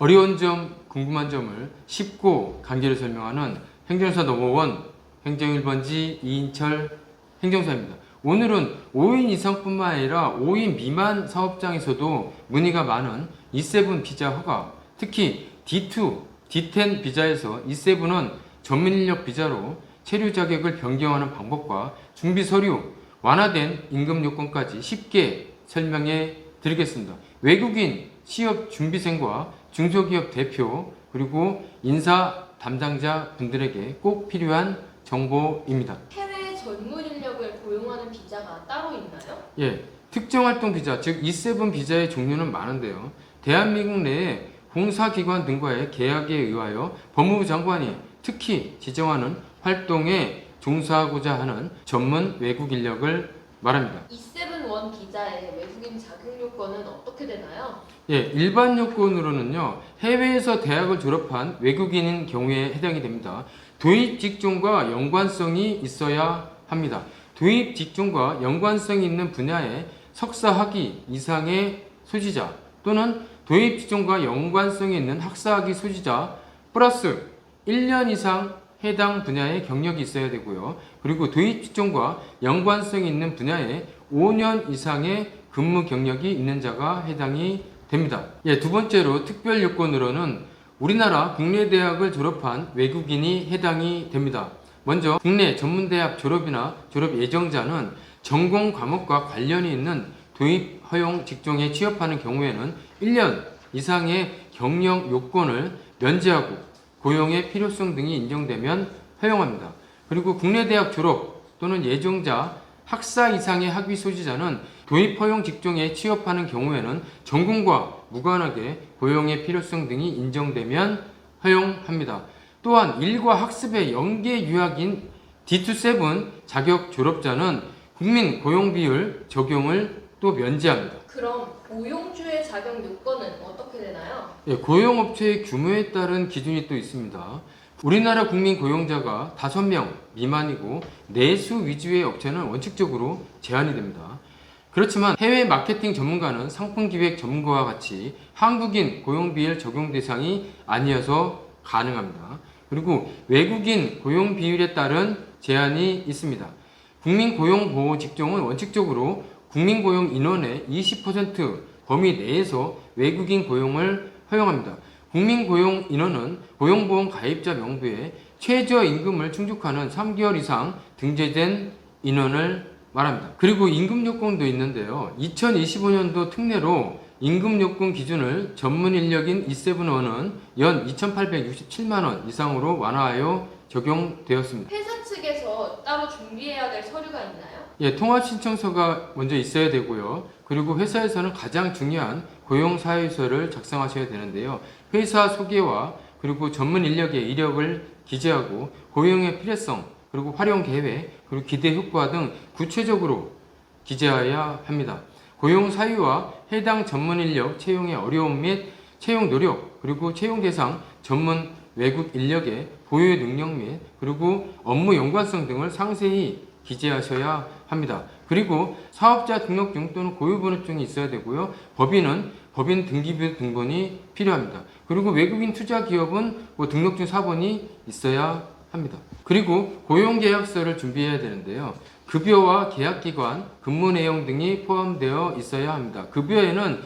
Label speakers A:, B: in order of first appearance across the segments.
A: 어려운 점, 궁금한 점을 쉽고 간결히 설명하는 행정사 넘버원 행정 1번지 이인철 행정사입니다. 오늘은 5인 이상뿐만 아니라 5인 미만 사업장에서도 문의가 많은 E7 비자 허가, 특히 D2, D10 비자에서 E7은 전문 인력 비자로 체류 자격을 변경하는 방법과 준비 서류, 완화된 임금 요건까지 쉽게 설명해 드리겠습니다. 외국인 취업 준비생과 중소기업 대표 그리고 인사 담당자 분들에게 꼭 필요한 정보입니다.
B: 해외 전문 인력을 고용하는 비자가 따로 있나요?
A: 예, 특정 활동 비자, 즉 E7 비자의 종류는 많은데요. 대한민국 내에 공사기관 등과의 계약에 의하여 법무부 장관이 특히 지정하는 활동에 종사하고자 하는 전문 외국 인력을 말합니다.
B: E7-1 비자의 외국인 자격 요건은 어떻게 되나요?
A: 예, 일반 요건으로는요, 해외에서 대학을 졸업한 외국인인 경우에 해당이 됩니다. 도입 직종과 연관성이 있어야 합니다. 도입 직종과 연관성이 있는 분야의 석사 학위 이상의 소지자 또는 도입 직종과 연관성이 있는 학사 학위 소지자 플러스 1년 이상 해당 분야의 경력이 있어야 되고요. 그리고 도입 직종과 연관성이 있는 분야에 5년 이상의 근무 경력이 있는 자가 해당이 됩니다. 예, 두 번째로 특별 요건으로는 우리나라 국내 대학을 졸업한 외국인이 해당이 됩니다. 먼저 국내 전문대학 졸업이나 졸업 예정자는 전공 과목과 관련이 있는 도입 허용 직종에 취업하는 경우에는 1년 이상의 경력 요건을 면제하고 고용의 필요성 등이 인정되면 허용합니다. 그리고 국내 대학 졸업 또는 예정자 학사 이상의 학위 소지자는 도입 허용 직종에 취업하는 경우에는 전공과 무관하게 고용의 필요성 등이 인정되면 허용합니다. 또한 일과 학습의 연계 유학인 D27 자격 졸업자는 국민 고용 비율 적용을 또 면제합니다.
B: 그럼 고용주의 자격 요건은 어떻게 되나요?
A: 예, 고용업체의 규모에 따른 기준이 또 있습니다. 우리나라 국민 고용자가 5명 미만이고 내수 위주의 업체는 원칙적으로 제한이 됩니다. 그렇지만 해외 마케팅 전문가는 상품 기획 전문가와 같이 한국인 고용 비율 적용 대상이 아니어서 가능합니다. 그리고 외국인 고용 비율에 따른 제한이 있습니다. 국민 고용 보호 직종은 원칙적으로 국민 고용 인원의 20% 범위 내에서 외국인 고용을 허용합니다. 국민 고용 인원은 고용보험 가입자 명부에 최저 임금을 충족하는 3개월 이상 등재된 인원을 말합니다. 그리고 임금 요건도 있는데요. 2025년도 특례로 임금 요건 기준을 전문 인력인 E7원은 연 2,867만 원 이상으로 완화하여 적용되었습니다.
B: 회사 측에서 따로 준비해야 될 서류가 있나요?
A: 예, 통합 신청서가 먼저 있어야 되고요. 그리고 회사에서는 가장 중요한 고용 사유서를 작성하셔야 되는데요. 회사 소개와 그리고 전문 인력의 이력을 기재하고 고용의 필요성, 그리고 활용 계획, 그리고 기대 효과 등 구체적으로 기재해야 합니다. 고용 사유와 해당 전문 인력 채용의 어려움 및 채용 노력, 그리고 채용 대상 전문 외국 인력의 보유 능력 및 그리고 업무 연관성 등을 상세히 기재하셔야 합니다. 그리고 사업자 등록증 또는 고유번호증이 있어야 되고요. 법인은 법인 등기부 등본이 필요합니다. 그리고 외국인 투자 기업은 뭐 등록증 사본이 있어야 합니다. 그리고 고용계약서를 준비해야 되는데요. 급여와 계약기관, 근무 내용 등이 포함되어 있어야 합니다. 급여에는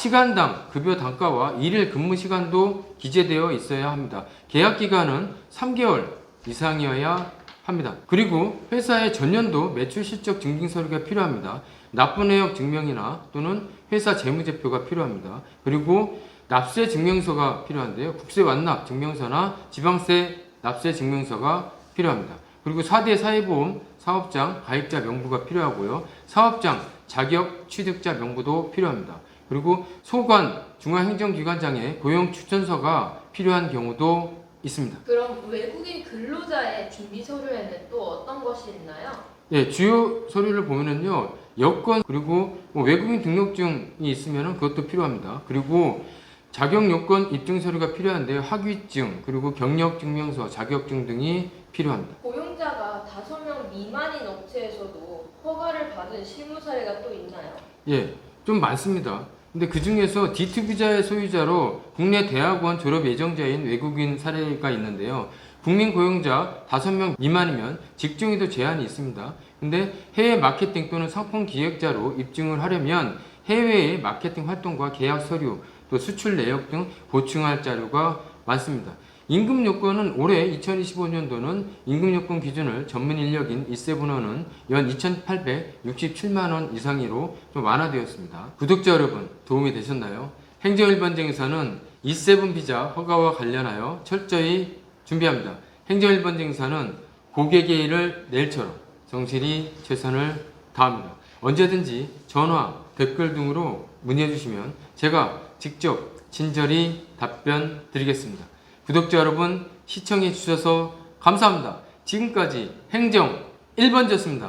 A: 시간당 급여 단가와 일일 근무 시간도 기재되어 있어야 합니다. 계약 기간은 3개월 이상이어야 합니다. 그리고 회사의 전년도 매출 실적 증빙 서류가 필요합니다. 납부 내역 증명이나 또는 회사 재무제표가 필요합니다. 그리고 납세 증명서가 필요한데요. 국세 완납 증명서나 지방세 납세 증명서가 필요합니다. 그리고 4대 사회보험 사업장 가입자 명부가 필요하고요. 사업장 자격 취득자 명부도 필요합니다. 그리고 소관 중앙행정기관장의 고용 추천서가 필요한 경우도 있습니다.
B: 그럼 외국인 근로자의 준비 서류에는 또 어떤 것이 있나요?
A: 예, 주요 서류를 보면은요, 여권 그리고 뭐 외국인 등록증이 있으면은 그것도 필요합니다. 그리고 자격 요건 입증 서류가 필요한데요, 학위증 그리고 경력 증명서, 자격증 등이 필요합니다.
B: 고용자가 5명 미만인 업체에서도 허가를 받은 실무 사례가 또 있나요?
A: 예, 좀 많습니다. 근데 그 중에서 D2 비자의 소유자로 국내 대학원 졸업 예정자인 외국인 사례가 있는데요. 국민 고용자 5명 미만이면 직종에도 제한이 있습니다. 근데 해외 마케팅 또는 상품 기획자로 입증을 하려면 해외의 마케팅 활동과 계약 서류, 또 수출 내역 등 보충할 자료가 많습니다. 임금 요건은 올해 2025년도는 임금 요건 기준을 전문 인력인 E7호는 연 2,867만 원 이상으로 좀 완화되었습니다. 구독자 여러분 도움이 되셨나요? 행정일반증에서는 E7 비자 허가와 관련하여 철저히 준비합니다. 행정일반증에서는 고객의 일을 내일처럼 정실히 최선을 다합니다. 언제든지 전화, 댓글 등으로 문의해 주시면 제가 직접 친절히 답변 드리겠습니다. 구독자 여러분 시청해 주셔서 감사합니다. 지금까지 행정 1번지였습니다.